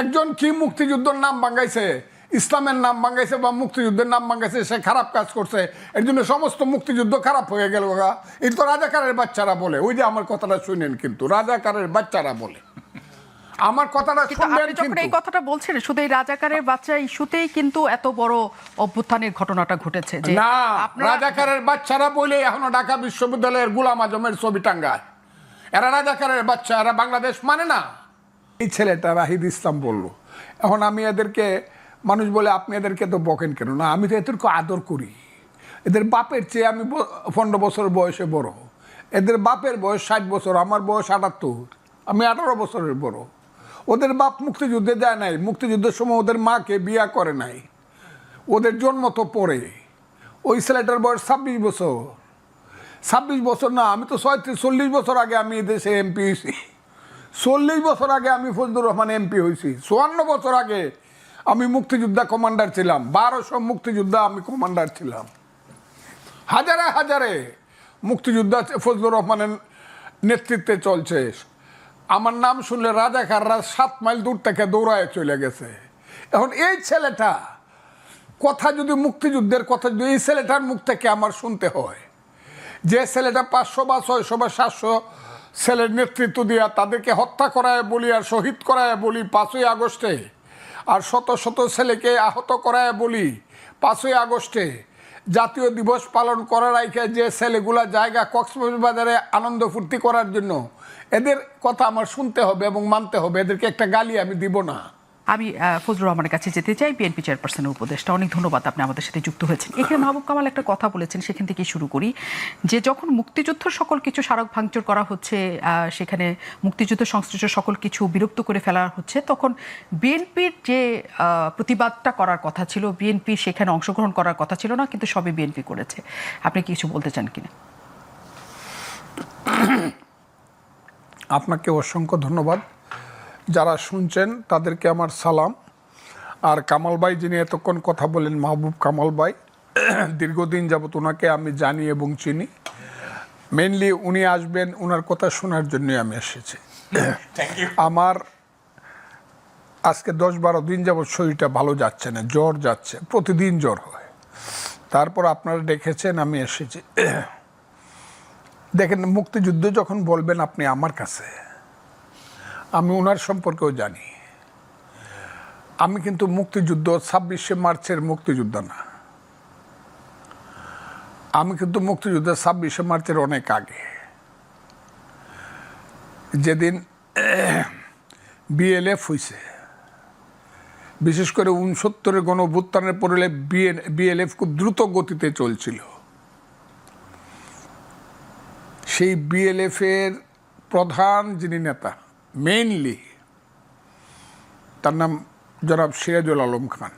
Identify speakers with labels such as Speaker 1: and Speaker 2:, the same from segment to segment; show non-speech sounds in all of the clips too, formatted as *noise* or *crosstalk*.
Speaker 1: একজন কি মুক্তিযুদ্ধের নাম ভাঙ্গাইছে ইসলামের নাম ভাঙ্গাইছে বা মুক্তিযুদ্ধের নাম ভাঙ্গাইছে সে খারাপ কাজ করছে। এর জন্য সমস্ত মুক্তিযুদ্ধ খারাপ হয়ে গেল গা। এটা তো রাজাকারের বাচ্চারা বলে। ওই যে আমার কথাটা শুনেন কিন্তু রাজাকারের বাচ্চারা বলে। আমার কথাটা শুনবেন
Speaker 2: এই কথাটা বলছেন শুধু এই রাজাকারের বাচ্চা ইস্যুতেই কিন্তু এত বড় অভ্যুত্থানের ঘটনাটা ঘটেছে যে
Speaker 1: না রাজাকারের বাচ্চারা বলে এখনও ঢাকা বিশ্ববিদ্যালয়ের গুলাম আজমের ছবি টাঙ্গায়। এরা রাজাকারের বাচ্চা এরা বাংলাদেশ মানে না। এই ছেলেটা রাহিদ ইসলাম বলল, এখন আমি এদেরকে, মানুষ বলে আপনি এদেরকে তো বকেন কেন? না, আমি তো এদেরকে আদর করি। এদের বাপের চেয়ে আমি পনেরো বছর বয়সে বড়। এদের বাপের বয়স ষাট বছর, আমার বয়স আটাত্তর। আমি আঠারো বছরের বড়। ওদের বাপ মুক্তিযুদ্ধে যায় নাই। মুক্তিযুদ্ধের সময় ওদের মাকে বিয়া করে নাই। ওদের জন্ম তো পরে। ওই ছেলেটার বয়স ছাব্বিশ বছর। ছাব্বিশ বছর না, আমি তো ছয়ত্রিশ, চল্লিশ বছর আগে আমি দেশে এমপি হয়েছি। চল্লিশ বছর আগে আমি ফজলুর রহমান এমপি হয়েছি চুয়ান্ন বছর আগে আমি মুক্তিযোদ্ধা কমান্ডার ছিলাম। বারোশো মুক্তিযোদ্ধা আমি কমান্ডার ছিলাম। হাজারে হাজারে মুক্তিযোদ্ধা ফজলুর রহমানের নেতৃত্বে চলছে। আমার নাম শুনলে রাজাকাররা সাত মাইল দূর থেকে দৌড়ায় চলে গেছে। এখন এই ছেলেটা, কথা যদি মুক্তিযুদ্ধের কথা যদি এই ছেলেটার মুখ থেকে আমার শুনতে হয়, যে ছেলেটা পাঁচশো বা ছয়শো বা সাতশো ছেলের নেতৃত্ব দিয়া তাদেরকে হত্যা করায় বলি আর শহীদ করায় বলি পাঁচই আগস্টে। আর শত শত ছেলেকে আহত করায় বলি পাঁচই আগস্টে। জাতীয় দিবস পালন করার আইকে যে ছেলেগুলা জায়গা কক্সবাজারে আনন্দ ফুর্তি করার জন্য, এদের কথা আমার শুনতে হবে এবং মানতে হবে। এদেরকে একটা গালি আমি দিব না।
Speaker 2: আমি ফজলুর রহমানের কাছে যেতে চাই, বিএনপি চেয়ারপারসনের উপদেষ্টা। অনেক ধন্যবাদ আপনি আমাদের সাথে যুক্ত হয়েছেন। এখানে মাহবুব কামাল একটা কথা বলেছেন, সেখান থেকে শুরু করি, যে যখন মুক্তিযুদ্ধ সকল কিছু স্মারক ভাঙচুর করা হচ্ছে সেখানে মুক্তিযুদ্ধ সংশ্লিষ্ট সকল কিছু বিলুপ্ত করে ফেলা হচ্ছে, তখন বিএনপির যে প্রতিবাদটা করার কথা ছিল, বিএনপি সেখানে অংশগ্রহণ করার কথা ছিল না, কিন্তু সবই বিএনপি করেছে। আপনি কিছু বলতে চান কিনা?
Speaker 1: আপনাকে অসংখ্য ধন্যবাদ। যারা শুনছেন তাদেরকে আমার সালাম। আর কামাল ভাই যিনি এতক্ষণ কথা বলেন মাহবুব কামাল ভাই *clears throat* দীর্ঘদিন যাবত ওনাকে আমি জানি এবং চিনি। মেনলি উনি আসবেন ওনার কথা শোনার জন্যই আমি এসেছি। আমার আজকে দশ বারো দিন যাবত শরীরটা ভালো যাচ্ছে না জ্বর যাচ্ছে প্রতিদিন জ্বর হয়। তারপর আপনারা দেখেছেন আমি এসেছি। *clears throat* দেখেন মুক্তিযুদ্ধ যখন বলবেন আপনি আমার কাছে আমি ওনার সম্পর্কেও জানি। আমি কিন্তু মুক্তিযুদ্ধ, ছাব্বিশে মার্চের মুক্তিযুদ্ধ না। আমি কিন্তু মুক্তিযুদ্ধ ছাব্বিশে মার্চের অনেক আগে। যেদিন বিএলএফ হয়েছে বিশেষ করে উনসত্তরের গণ অভ্যুত্থানের পরে বিএলএফ খুব দ্রুত গতিতে চলছিল। সেই বিএলএফ এর প্রধান যিনি নেতা মেইনলি তার নাম জনাব সিরাজুল আলম খান।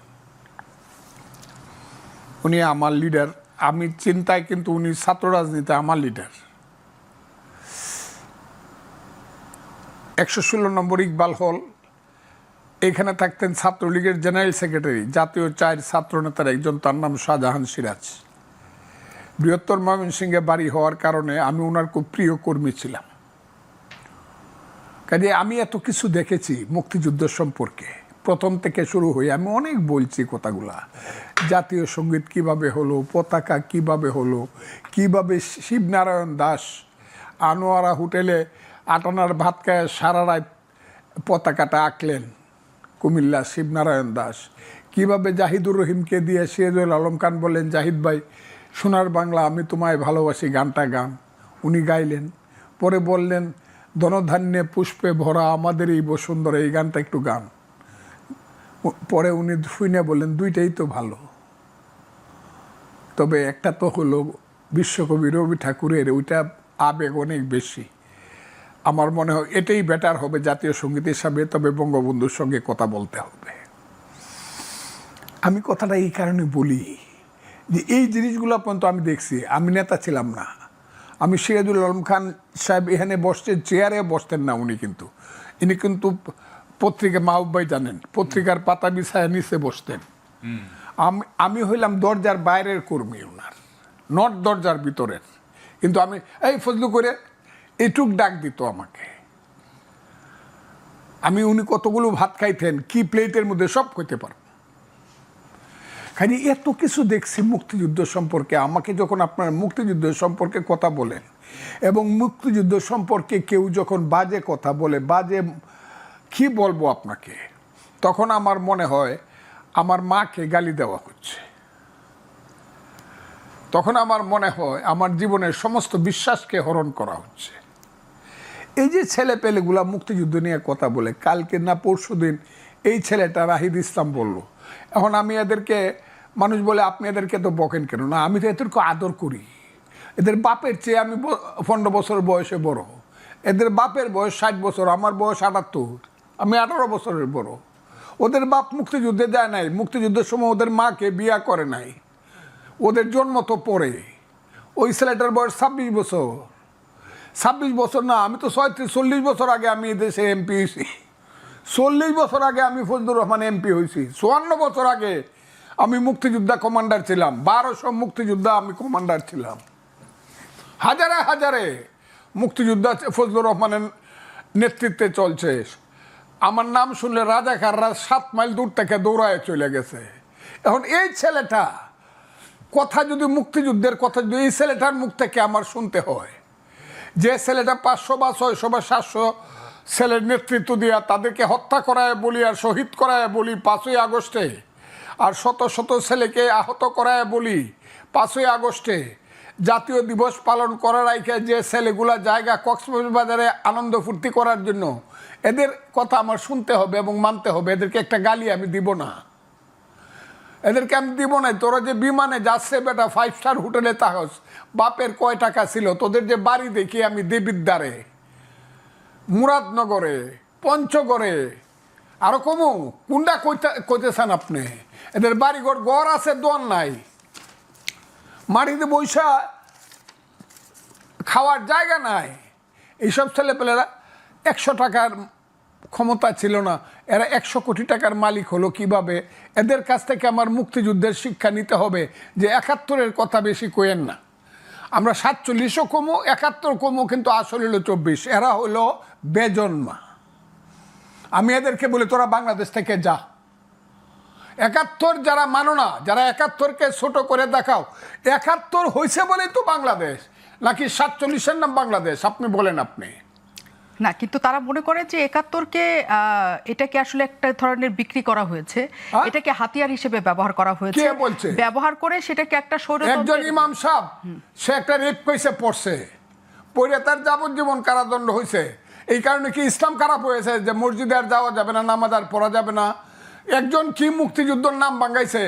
Speaker 1: উনি আমার লিডার আমি চিন্তায় কিন্তু উনি ছাত্র রাজনীতি আমার লিডার একশো ষোলো নম্বর ইকবাল হল। এখানে থাকতেন ছাত্রলীগের জেনারেল সেক্রেটারি জাতীয় চায়ের ছাত্র নেতার একজন, তার নাম শাহজাহান সিরাজ। বৃহত্তর ময়মনসিংহে বাড়ি হওয়ার কারণে আমি ওনার খুব প্রিয় কর্মী ছিলাম। কাজে আমি এত কিছু দেখেছি মুক্তিযুদ্ধ সম্পর্কে। প্রথম থেকে শুরু হয়ে আমি অনেক বলছি কথাগুলা। জাতীয় সংগীত কীভাবে হলো, পতাকা কীভাবে হলো, কীভাবে শিবনারায়ণ দাস আনোয়ারা হোটেলে আটানার ভাত খায় সারা রাত পতাকাটা আঁকলেন কুমিল্লা শিবনারায়ণ দাস। কীভাবে জাহিদুর রহিমকে দিয়ে সিরাজুল আলম খান বললেন, জাহিদ ভাই, সোনার বাংলা আমি তোমায় ভালোবাসি, গানটা গান। উনি গাইলেন। পরে বললেন ধনধান্যে পুষ্পে ভরা আমাদের এই বসুন্ধরা, এই গানটা একটু গান। পরে উনি শুনে বললেন, দুইটাই তো ভালো। তবে একটা তো হলো বিশ্বকবি রবি ঠাকুরের, ওইটা আবেগ অনেক বেশি। আমার মনে হয় এটাই বেটার হবে জাতীয় সংগীত হিসাবে, তবে বঙ্গবন্ধুর সঙ্গে কথা বলতে হবে। আমি কথাটা এই কারণে বলি যে, এই জিনিসগুলো পর্যন্ত আমি দেখছি, আমি নেতা ছিলাম না। আমি সিরাজুল আলম খান সাহেব এখানে বসতেন চেয়ারে বসতেন না উনি কিন্তু। ইনি কিন্তু পত্রিকা মাহবুব ভাই জানেন, পত্রিকার পাতা বিছায় নিচে বসতেন। আমি আমি হইলাম দরজার বাইরের কর্মী ওনার নট দরজার ভিতরের। কিন্তু আমি, এই ফজলু করে এইটুক ডাক দিত আমাকে। আমি উনি কতগুলো ভাত খাইতেন, কি প্লেটের মধ্যে সব খেতে পারব খালি এত কিছু দেখছি মুক্তিযুদ্ধ সম্পর্কে। আমাকে যখন আপনার মুক্তিযুদ্ধ সম্পর্কে কথা বলেন এবং মুক্তিযুদ্ধ সম্পর্কে কেউ যখন বাজে কথা বলে, বাজে কি বলব আপনাকে? তখন আমার মনে হয় আমার মাকে গালি দেওয়া হচ্ছে। তখন আমার মনে হয় আমার জীবনের সমস্ত বিশ্বাসকে হরণ করা হচ্ছে। এই যে ছেলে পেলেগুলা মুক্তিযুদ্ধ নিয়ে কথা বলে, কালকে না পরশু দিন এই ছেলেটা রাহিদ ইসলাম বলল, এখন আমি এদেরকে মানুষ বলে, আপনি এদেরকে তো বকেন কেন? না, আমি তো এদেরকে আদর করি। এদের বাপের চেয়ে আমি পনেরো বছর বয়সে বড়। এদের বাপের বয়স ষাট বছর, আমার বয়স আটাত্তর। আমি আঠারো বছরের বড়। ওদের বাপ মুক্তিযুদ্ধে যায় নাই। মুক্তিযুদ্ধের সময় ওদের মাকে বিয়া করে নাই। ওদের জন্ম তো পরে। ওই ছেলেটার বয়স ছাব্বিশ বছর। ছাব্বিশ বছর না, আমি তো ছয়ত্রিশ, চল্লিশ বছর আগে আমি দেশে এমপি হয়েছি। চল্লিশ বছর আগে আমি ফজলুর রহমান এমপি হয়েছি। চুয়ান্ন বছর আগে আমি মুক্তিযোদ্ধা কমান্ডার ছিলাম। বারোশো মুক্তিযোদ্ধা আমি কমান্ডার ছিলাম। হাজারে হাজারে মুক্তিযোদ্ধা ফজলুর রহমানের নেতৃত্বে চলছে। আমার নাম শুনলে রাজাকাররা সাত মাইল দূর থেকে দৌড়ায় চলে গেছে। এখন এই ছেলেটা, কথা যদি মুক্তিযুদ্ধের কথা যদি এই ছেলেটার মুখ থেকে আমার শুনতে হয়, যে ছেলেটা পাঁচশো বা ছয়শো বা সাতশো ছেলের নেতৃত্ব দিয়া তাদেরকে হত্যা করায় বলি আর শহীদ করায় বলি পাঁচই আগস্টে আর শত শত ছেলেকে আহত করায় বলি। পাঁচই আগস্টে জাতীয় দিবস পালন করার আইকে যে ছেলেগুলা জায়গা কক্সবাজারে আনন্দ ফুর্তি করার জন্য, এদের কথা আমার শুনতে হবে এবং মানতে হবে। এদেরকে একটা গালি আমি দিব না। এদেরকে আমি দিব না। তোরা যে বিমানে যাচ্ছে বেটা ফাইভ স্টার হোটেলে তাহস বাপের কয় টাকা ছিল? তোদের যে বাড়ি দেখি আমি দেবিদ্বারে, মুরাদনগরে, পঞ্চগড়ে। আরও কমু কোনটা কইতে কইতেছেন আপনি? এদের বাড়িঘর গড় আছে দোয়ার নাই। মাটিতে বৈশা খাওয়ার জায়গা নাই। এইসব ছেলেপেলেরা একশো টাকার ক্ষমতা ছিল না। এরা একশো কোটি টাকার মালিক হলো কীভাবে? এদের কাছ থেকে আমার মুক্তিযুদ্ধের শিক্ষা নিতে হবে যে একাত্তরের কথা বেশি কোয়েন না। আমরা সাতচল্লিশও কমো, একাত্তর কমো, কিন্তু আসলে হলো চব্বিশ। এরা হলো বেজন্মা। আমি এদেরকে বলি, তোরা বাংলাদেশ থেকে যা। একাত্তর যারা মানো না যারা একাত্তরকে ছোট করে দেখাও একাত্তর হয়েছে বলেই তো বাংলাদেশ নাকি সাতচল্লিশের নাম বাংলাদেশ? আপনি বলেন আপনি।
Speaker 2: না কিন্তু তারা মনে করে যে একাত্তরকে এটাকে আসলে একটা ধরনের বিক্রি করা হয়েছে
Speaker 1: হ্যাঁ?
Speaker 2: এটাকে হাতিয়ার হিসেবে ব্যবহার করা হয়েছে।
Speaker 1: কে বলছে?
Speaker 2: ব্যবহার করে সেটাকে একটা
Speaker 1: একজন ইমাম সাহেব সে একটা রেপ কইসে পড়ছে। পড়ে তার যাবজ্জীবন কারাদণ্ড হয়েছে এই কারণে কি ইসলাম খারাপ হয়েছে যে মসজিদে আর যাওয়া যাবে না নামাজ আর পড়া যাবে না? একজন কি মুক্তিযুদ্ধের নাম বাঙ্গাইছে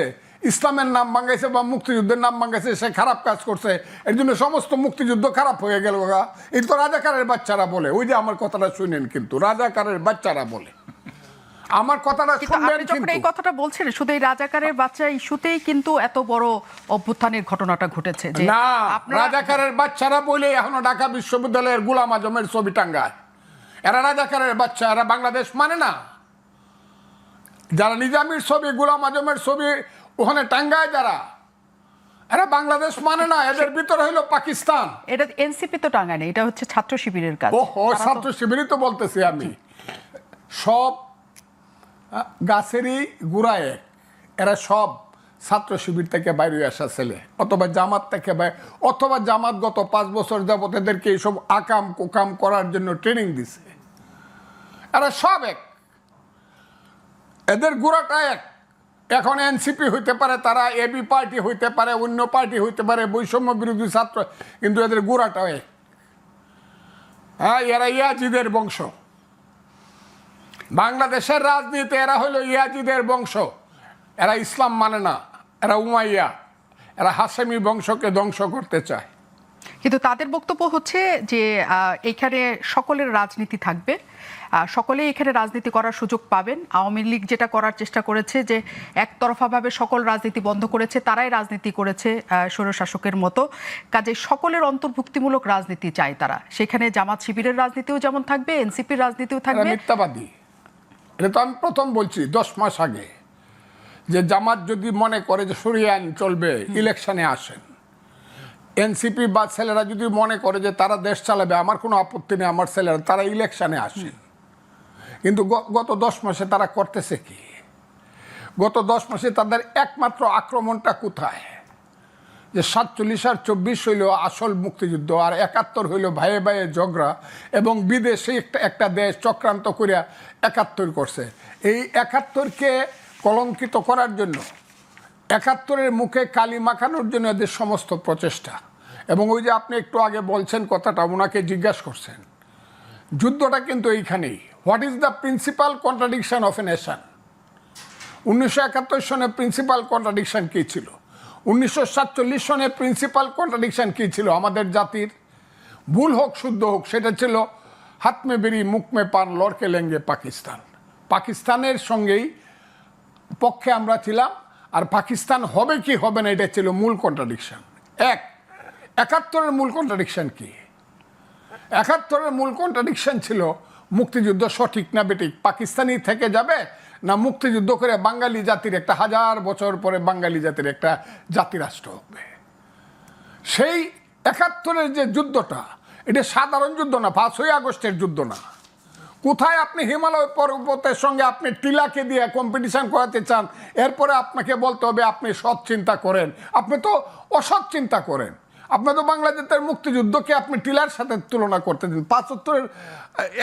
Speaker 1: ইসলামের নাম বাঙ্গাইছে বা মুক্তিযুদ্ধের নাম বাঙ্গাইছে সে খারাপ কাজ করছে। এর জন্য সমস্ত মুক্তিযুদ্ধ খারাপ হয়ে গেল গা। এই তো রাজাকারের বাচ্চারা বলে। ওই যে আমার কথাটা শুনেন কিন্তু রাজাকারের বাচ্চারা বলে। আমার কথাটা শুনবেন কিন্তু
Speaker 2: এই কথাটা বলছেন শুধু এই রাজাকারের বাচ্চা ইস্যুতেই কিন্তু এত বড় অভ্যুত্থানের ঘটনাটা ঘটেছে যে
Speaker 1: না রাজাকারের বাচ্চারা বলে এখনও ঢাকা বিশ্ববিদ্যালয়ের গুলাম আজমের ছবি টাঙ্গায়। এরা রাজাকারের বাচ্চা এরা বাংলাদেশ মানে না। যারা নিজামির ছবি গুলাম আজমের ছবি ওখানে টাঙ্গায় যারা এরা বাংলাদেশ মানে না এদের ভিতরে হইল পাকিস্তান।
Speaker 2: এটা এনসিপি তো টাঙ্গায় না এটা হচ্ছে ছাত্র শিবিরের কাজ।
Speaker 1: ও ছাত্র শিবিরই তো বলতেছি আমি। সব গাছেরই গুড়ায় এরা সব ছাত্র শিবির থেকে বাইরে আসা ছেলে। অথবা জামাত থেকে অথবা জামাত গত পাঁচ বছর যাবত এদেরকে এইসব আকাম কোকাম করার জন্য ট্রেনিং দিছে। এরা সব এক। এদের গুড়াটা এক। এখন এনসিপি হইতে পারে, তারা এবি পার্টি হইতে পারে, অন্য পার্টি হইতে পারে, বৈষম্য বিরোধী ছাত্র, কিন্তু এদের গুড়াটাও এক। হ্যাঁ এরা ইয়াজিদের বংশ। বাংলাদেশের রাজনীতি, এরা হলো ইয়াজিদের বংশ। এরা ইসলাম মানে না, এরা উমাইয়া। এরা হাসেমি বংশকে ধ্বংস করতে চায়।
Speaker 2: কিন্তু তাদের বক্তব্য হচ্ছে যে এখানে সকলের রাজনীতি থাকবে। সকলেই এখানে রাজনীতি করার সুযোগ পাবেন। আওয়ামী লীগ যেটা করার চেষ্টা করেছে যে একতরফাভাবে সকল রাজনীতি বন্ধ করেছে তারাই রাজনীতি করেছে স্বৈরশাসকের মতো। কাজে সকলের অন্তর্ভুক্তিমূলক রাজনীতি চায় তারা। সেখানে জামাত শিবিরের রাজনীতিও যেমন থাকবে এনসিপির রাজনীতিও থাকবে।
Speaker 1: মিথ্যাবাদী। এটা তো আমি প্রথম বলছি দশ মাস আগে যে জামাত যদি মনে করে যে সরিয়ে আইন চলবে ইলেকশনে আসেন। এনসিপি বা ছেলেরা যদি মনে করে যে তারা দেশ চালাবে আমার কোনো আপত্তি নেই আমার ছেলেরা তারা ইলেকশনে আসেন। কিন্তু গত দশ মাসে তারা করতেছে কি? গত দশ মাসে তাদের একমাত্র আক্রমণটা কোথায়? যে সাতচল্লিশ আর চব্বিশ হইল আসল মুক্তিযুদ্ধ আর একাত্তর হইল ভাইয়ে ভাইয়ে ঝগড়া এবং বিদেশে একটা একটা দেশ চক্রান্ত করিয়া একাত্তর করছে। এই একাত্তরকে কলঙ্কিত করার জন্য, একাত্তরের মুখে কালি মাখানোর জন্য এদের সমস্ত প্রচেষ্টা। এবং ওই যে আপনি একটু আগে বলছেন কথাটা, ওনাকে জিজ্ঞাসা করছেন। যুদ্ধটা কিন্তু এইখানেই। What is the principal contradiction of a nation উনিশশো একাত্তর সনে প্রিন্সিপাল কন্ট্রাডিকশান কী ছিল? উনিশশো সাতচল্লিশ সনে প্রিন্সিপাল কন্ট্রাডিকশান কী ছিল আমাদের জাতির? ভুল হোক, শুদ্ধ হোক, সেটা ছিল হাত মে বেরি মুখ মে পান, লড়কে লেঙ্গে পাকিস্তান। পাকিস্তানের সঙ্গেই পক্ষে আমরা ছিলাম, আর পাকিস্তান হবে কি হবে না, এটা ছিল মূল কন্ট্রাডিকশান এক, একাত্তরের মূল কন্ট্রাডিকশান কি? একাত্তরের মূল কন্ট্রাডিকশান ছিল মুক্তিযুদ্ধ সঠিক না বেটিক পাকিস্তানি থেকে যাবে না মুক্তিযুদ্ধ করে বাঙালি জাতির একটা হাজার বছর পরে বাঙালি জাতির একটা জাতিরাষ্ট্র হবে? সেই একাত্তরের যে যুদ্ধটা, এটা সাধারণ যুদ্ধ না, পাঁচই আগস্টের যুদ্ধ না। কোথায় আপনি হিমালয় পর্বতের সঙ্গে আপনি টিলাকে দিয়ে কম্পিটিশন করাতে চান? এরপরে আপনাকে বলতে হবে, আপনি সৎ চিন্তা করেন। আপনি তো অসৎ চিন্তা করেন। আপনি তো বাংলাদেশের মুক্তিযুদ্ধকে আপনি টিলার সাথে তুলনা করতে পাঁচাত্তরের,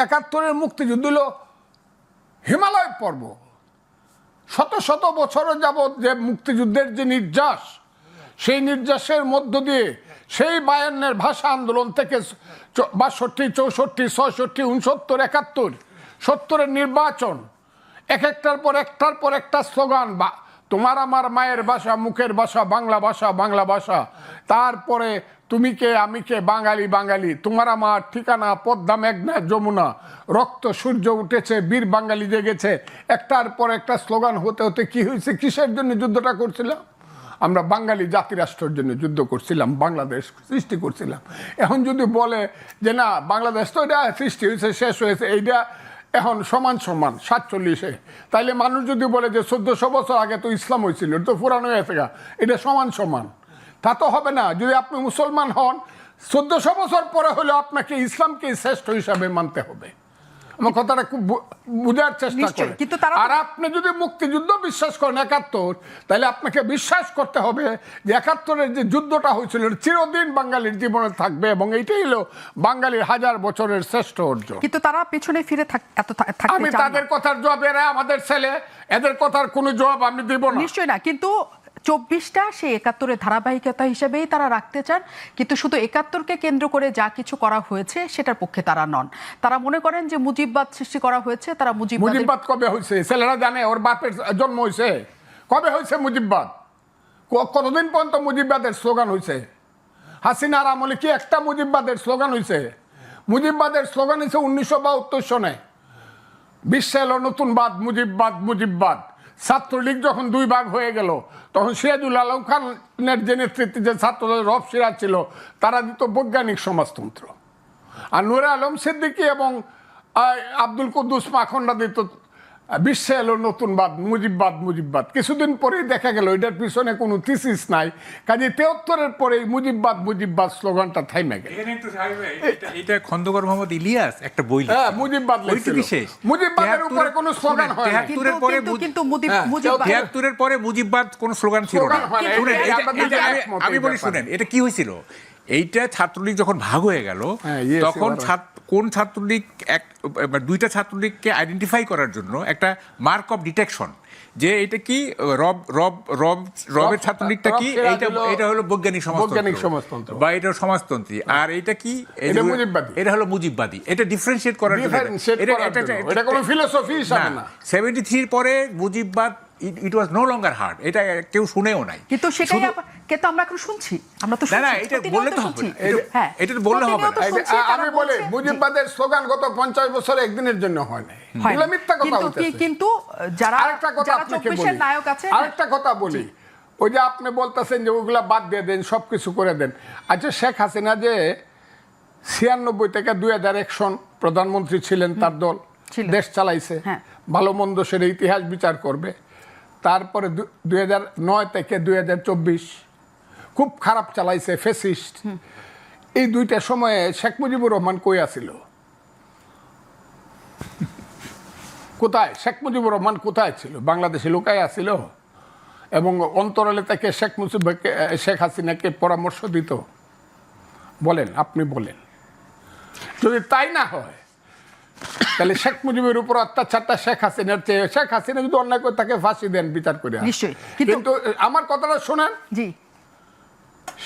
Speaker 1: একাত্তরের মুক্তিযুদ্ধ হলো হিমালয় পর্ব। শত শত বছর যাবৎ যে মুক্তিযুদ্ধের যে নির্যাস, সেই নির্যাসের মধ্য দিয়ে সেই বায়ান্নের ভাষা আন্দোলন থেকে বাষট্টি, চৌষট্টি, ছয়ষট্টি, উনসত্তর, একাত্তর, সত্তরের নির্বাচন, এক একটার পর একটার পর একটা স্লোগান বা তোমার আমার মায়ের ভাষা, মুখের ভাষা, বাংলা ভাষা বাংলা ভাষা। তারপরে তুমি কে, আমি কে, বাঙালি বাঙালি। তোমার আমার ঠিকানা, পদ্মা, মেঘনা, যমুনা। রক্ত, সূর্য উঠেছে, বীর বাঙালি জেগেছে। একটার পর একটা স্লোগান হতে হতে কি হয়েছে? কিসের জন্য যুদ্ধটা করছিলাম? আমরা বাঙালি জাতিরাষ্ট্রের জন্য যুদ্ধ করছিলাম, বাংলাদেশ সৃষ্টি করছিলাম। এখন যদি বলে যে না, বাংলাদেশ তো এটা সৃষ্টি হয়েছে, শেষ হয়েছে, এইটা এখন সমান সমান, সাতচল্লিশে। তাইলে মানুষ যদি বলে যে চোদ্দশো বছর আগে তো ইসলাম হয়েছিল তো পুরানো হয়েছে এটা সমান সমান। তা তো হবে না, যদি আপনি মুসলমান হন, চোদ্দশো বছর পরে হলেও আপনাকে ইসলামকে শ্রেষ্ঠ হিসাবে মানতে হবে। আমার কথাটা খুব বুঝার চেষ্টা করে।
Speaker 2: কিন্তু
Speaker 1: আর আপনি যদি মুক্তিযুদ্ধ বিশ্বাস করেন একাত্তর তাহলে আপনাকে বিশ্বাস করতে হবে যে একাত্তরের যে যুদ্ধটা হয়েছিল চিরদিন বাঙালির জীবনে থাকবে এবং এইটাই হলো বাঙালির হাজার বছরের শ্রেষ্ঠ অর্জন।
Speaker 2: কিন্তু তারা পেছনে ফিরে থাক- এত
Speaker 1: আমি তাদের কথার জবাব এরা আমাদের ছেলে এদের কথার কোনো জবাব আমি দিব না।
Speaker 2: নিশ্চয়ই না কিন্তু চব্বিশটা সেই একাত্তরের ধারাবাহিকতা হিসেবেই তারা রাখতে চান, কিন্তু শুধু একাত্তরকে কেন্দ্র করে যা কিছু করা হয়েছে সেটার পক্ষে তারা নন। তারা মনে করেন যে মুজিববাদ সৃষ্টি করা হয়েছে, তারা
Speaker 1: মুজিববাদ কবে হয়েছে ছেলেরা জানে, ওর বাপের জন্ম হয়েছে কবে হয়েছে মুজিববাদ? কতদিন পর্যন্ত মুজিববাদের স্লোগান হয়েছে হাসিনার আমলে কি একটা মুজিববাদের স্লোগান হয়েছে মুজিববাদের স্লোগান হয়েছে উনিশশো বাহাত্তর সনে। বিশ্বে এলো নতুন বাদ, মুজিববাদ মুজিববাদ। ছাত্রলীগ যখন দুই ভাগ হয়ে গেল, তখন সিরাজুল আলম খানের যে নেতৃত্বে যে ছাত্রদের রব সিরাজ ছিল, তারা দিত বৈজ্ঞানিক সমাজতন্ত্র। আর নুরে আলম সিদ্দিকী এবং আব্দুল কুদ্দুস মাখন্ডা দিত বিশ্বে এলো নতুন বাদ মুজিববাদ মুজিববাদ কিছুদিন পরেই দেখা গেল এটার পিছনে কোনো থিসিস নাই। কাজে তেহত্তরের পরেই মুজিববাদ মুজিববাদ স্লোগানটা থাইমে গেল।
Speaker 3: এখানে একটু সাহেব, এটা- খন্দকার মোহাম্মদ ইলিয়াস একটা বই
Speaker 1: হ্যাঁ মুজিববাদ মুজিববাদের উপরে কোনো স্লোগান হয় না
Speaker 3: তেহাত্তর-
Speaker 2: কিন্তু
Speaker 3: পরে
Speaker 2: কিন্তু
Speaker 1: হ্যাঁ,
Speaker 3: পরে মুজিববাদ কোন স্লোগান ছিল না।
Speaker 1: হয়
Speaker 3: আমি- বলি শুনেন এটা কি হয়েছিল? এইটা ছাত্রলীগ যখন ভাগ হয়ে গেল
Speaker 1: হ্যাঁ,
Speaker 3: তখন
Speaker 1: এবার-
Speaker 3: ছাত্র কোন ছাত্রলীগ এক দুইটা ছাত্রলীগকে আইডেন্টিফাই করার জন্য একটা মার্ক অফ ডিটেকশন যে এটা কি রব রব রব রবের ছাত্রলীগটা কি?
Speaker 1: হলো
Speaker 3: এটা হলো বৈজ্ঞানিক
Speaker 1: বৈজ্ঞানিক
Speaker 3: সমাজতন্ত্র। বা এটা সমাজতন্ত্রী। আর এটা কি?
Speaker 1: এটা মুজিববাদী।
Speaker 3: এটা হলো মুজিববাদী। এটা ডিফারেন্সিয়েট করার জন্য। এটা- এটা-। এটা-
Speaker 1: এটা কোনো philosophy হিসাবে না।
Speaker 3: সেভেন্টি থ্রির পরে মুজিববাদ ইট ওয়াজ নো লঙ্গার হার্ড এটা কেউ শুনেও নাই।
Speaker 2: কিন্তু সেটাই আবার- কিন্তু আমরা এখন শুনছি? আমরা তো
Speaker 3: না, না, এটা বললে তো হবে। না।
Speaker 2: হ্যাঁ
Speaker 3: এটা তো বললে হবে না।
Speaker 1: আমি বলি
Speaker 2: বলছে-
Speaker 1: মুজিববাদের স্লোগান গত পঞ্চাশ বছরে একদিনের জন্য হয়
Speaker 2: হয়
Speaker 1: এগুলো মিথ্যা কথা
Speaker 2: কিন্তু কিন্তু যারা
Speaker 1: আরেকটা কথা আপনাকে বলি।
Speaker 2: নায়ক আছে
Speaker 1: আরেকটা কথা বলি। ওই যে আপনি বলতেছেন যে ওগুলা বাদ দিয়ে দেন সব কিছু করে দেন। আচ্ছা শেখ হাসিনা যে ছিয়ানব্বই থেকে দুই হাজার এক সন প্রধানমন্ত্রী ছিলেন তার দল দেশ চালাইছে
Speaker 2: হ্যাঁ।
Speaker 1: ভালো মন্দ সেটা ইতিহাস বিচার করবে। তারপরে দুই হাজার নয় থেকে দুই হাজার চব্বিশ খুব খারাপ চালাইছে ফেসিস্ট এই দুইটা সময়ে শেখ মুজিবুর রহমান কই আছিল? কোথায়? শেখ মুজিবুর রহমান কোথায় ছিল? বাংলাদেশে লুকায় আসছিল এবং অন্তরালে তাকে শেখ মুজিবকে শেখ হাসিনাকে পরামর্শ দিত? বলেন আপনি বলেন। যদি তাই না হয় তাহলে শেখ মুজিবের উপর অত্যাচারটা শেখ হাসিনার চেয়ে শেখ হাসিনা যদি অন্যায় করে তাকে ফাঁসি দেন বিচার করে
Speaker 2: কিন্তু
Speaker 1: আমার কথাটা শোনেন।
Speaker 2: জি।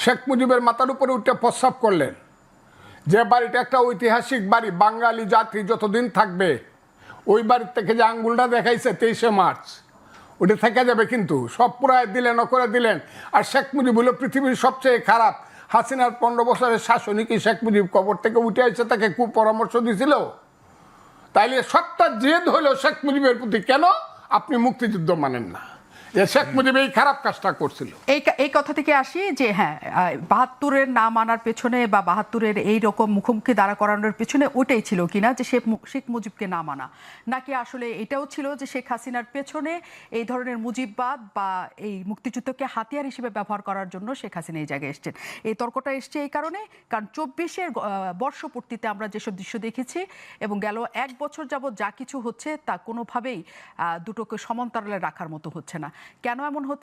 Speaker 1: শেখ মুজিবের মাথার উপরে উঠে প্রস্রাব করলেন। যে বাড়িটা একটা ঐতিহাসিক বাড়ি, বাঙালি জাতি যতদিন থাকবে, ওই বাড়ির থেকে যে আঙ্গুলটা দেখাইছে তেইশে মার্চ, ওটা থেকে যাবে কিন্তু সব পুরায় দিলেন করে দিলেন। আর শেখ মুজিব হলো পৃথিবীর সবচেয়ে খারাপ। হাসিনার পনেরো বছরের শাসনই কি শেখ মুজিব কবর থেকে উঠে এসে তাকে খুব পরামর্শ দিছিল? তাইলে সবটা জেদ হলো শেখ মুজিবের প্রতি। কেন? আপনি মুক্তিযুদ্ধ মানেন না। শেখ মুজিব এই খারাপ কাজটা করছিল।
Speaker 2: এই এই কথা থেকে আসি যে হ্যাঁ বাহাত্তরের নাম আনার পেছনে বা বাহাত্তরের এই রকম মুখোমুখি দাঁড়া করানোর পেছনে ওটাই ছিল কিনা যে শেখ শেখ মুজিবকে না মানা নাকি আসলে এটাও ছিল যে শেখ হাসিনার পেছনে এই ধরনের মুজিববাদ বা এই মুক্তিযুদ্ধকে হাতিয়ার হিসেবে ব্যবহার করার জন্য শেখ হাসিনা এই জায়গায় এসছেন। এই তর্কটা এসছে এই কারণে, কারণ চব্বিশের বর্ষপূর্তিতে আমরা যেসব দৃশ্য দেখেছি এবং গেল এক বছর যাবৎ যা কিছু হচ্ছে তা কোনোভাবেই দুটোকে সমান্তরালে রাখার মতো হচ্ছে না। কেন এমন হচ্ছে?